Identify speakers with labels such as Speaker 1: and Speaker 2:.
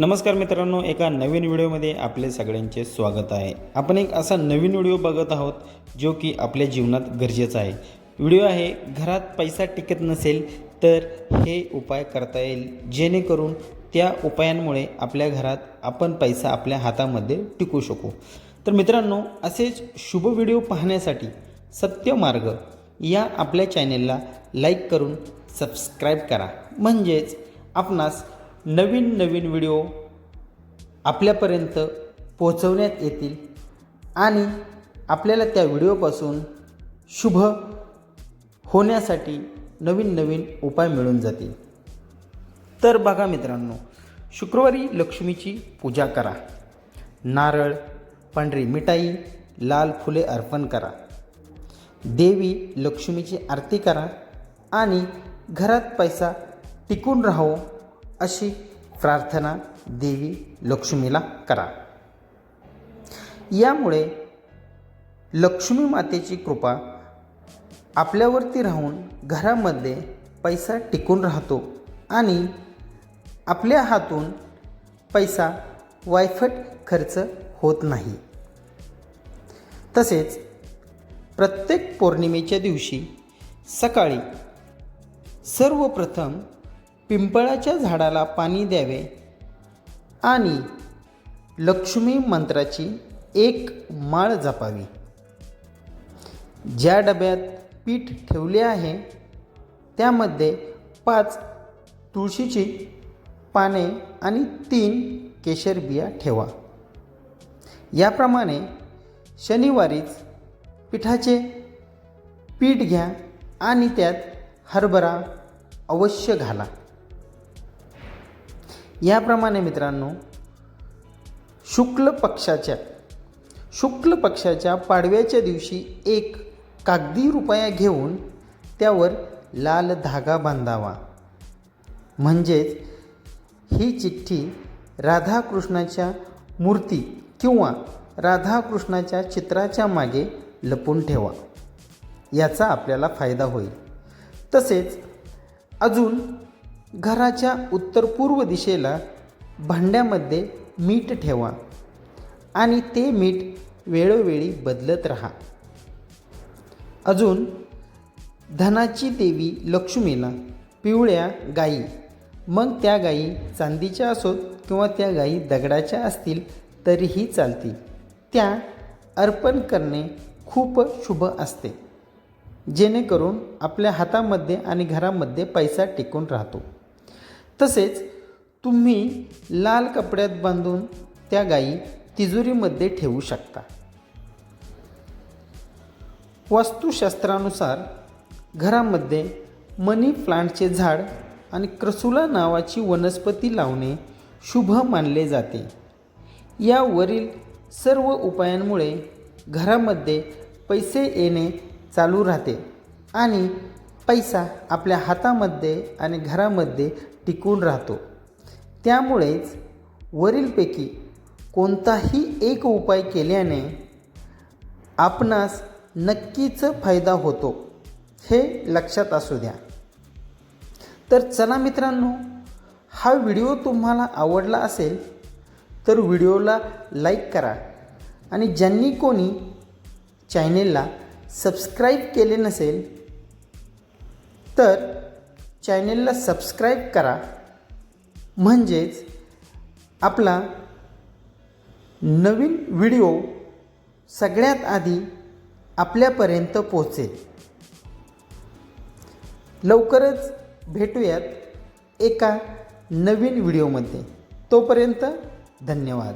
Speaker 1: नमस्कार मित्रांनो एका नवीन व्हिडिओमध्ये आपले सगळ्यांचे स्वागत आहे. आपण एक असा नवीन व्हिडिओ बघत आहोत जो की आपल्या जीवनात गरजेचा आहे. व्हिडिओ आहे घरात पैसा टिकत नसेल तर हे उपाय करता येईल. जेणेकरून त्या उपायांमुळे आपल्या घरात आपण पैसा आपल्या हातामध्ये टिकू शकू. तर मित्रांनो असेच शुभ व्हिडिओ पाहण्यासाठी सत्य मार्ग या आपल्या चॅनेलला लाईक करून सबस्क्राईब करा. म्हणजेच आपणास नवीन नवीन व्हिडिओ आपल्यापर्यंत पोहोचवण्यात येतील. आणि आपल्याला त्या व्हिडिओपासून शुभ होण्यासाठी नवीन नवीन उपाय मिळून जातील. तर बघा मित्रांनो शुक्रवारी लक्ष्मीची पूजा करा. नारळ पांढरी मिठाई लाल फुले अर्पण करा. देवी लक्ष्मीची आरती करा. आणि घरात पैसा टिकून राहो. अशी प्रार्थना देवी लक्ष्मीला करा. यामुळे लक्ष्मी मातेची कृपा आपल्यावरती राहून घरामध्ये पैसा टिकून राहतो आणि आपल्या हातून पैसा वायफट खर्च होत नाही. तसेच प्रत्येक पौर्णिमेच्या दिवशी सकाळी सर्वप्रथम पिंपळाच्या झाडाला पाणी द्यावे आणि लक्ष्मी मंत्राची एक माळ जपावी. ज्या डब्यात पीठ ठेवले आहे त्यामध्ये पाच तुळशीची पाने आणि तीन केशर बिया ठेवा. याप्रमाणे शनिवारीच पिठाचे पीठ घ्या आणि त्यात हरभरा अवश्य घाला. याप्रमाणे मित्रांनो शुक्ल पक्षाच्या शुक्ल पक्षाच्या पाडव्याच्या दिवशी एक कागदी रुपया घेऊन त्यावर लाल धागा बांधावा. म्हणजेच ही चिठ्ठी राधाकृष्णाच्या मूर्ती किंवा राधाकृष्णाच्या चित्राच्या मागे लपून ठेवा. याचा आपल्याला फायदा होईल. तसेच अजून घराच्या उत्तर पूर्व दिशेला भांड्यामध्ये मीठ ठेवा आणि ते मीठ वेळोवेळी बदलत राहा. अजून धनाची देवी लक्ष्मीला पिवळ्या गायी मग त्या गायी चांदीच्या असोत किंवा त्या गायी दगडाच्या असतील तरीही चालतील. त्या अर्पण करणे खूप शुभ असते. जेणेकरून आपल्या हातामध्ये आणि घरामध्ये पैसा टिकून राहतो. तसेच तुम्ही लाल कपड्यात बांधून त्या गायी तिजोरीमध्ये ठेवू शकता. वास्तुशास्त्रानुसार घरामध्ये मनी प्लांटचे झाड आणि क्रसुला नावाची वनस्पती लावणे शुभ मानले जाते. यावरील सर्व उपायांमुळे घरामध्ये पैसे येणे चालू राहते आणि पैसा आपल्या हातामध्ये आणि घरामध्ये टिकून राहतो. त्यामुळेच वरीलपैकी कोणताही एक उपाय केल्याने आपणास नक्कीच फायदा होतो हे लक्षात असू द्या. तर चला मित्रांनो हा व्हिडिओ तुम्हाला आवडला असेल तर व्हिडिओला लाईक करा आणि ज्यांनी कोणी चॅनेलला सबस्क्राईब केले नसेल तर चॅनेलला सबस्क्राईब करा. म्हणजेच आपला नवीन व्हिडिओ सगळ्यात आधी आपल्यापर्यंत पोहोचेल. लवकरच भेटूयात एका नवीन व्हिडिओमध्ये. तोपर्यंत धन्यवाद.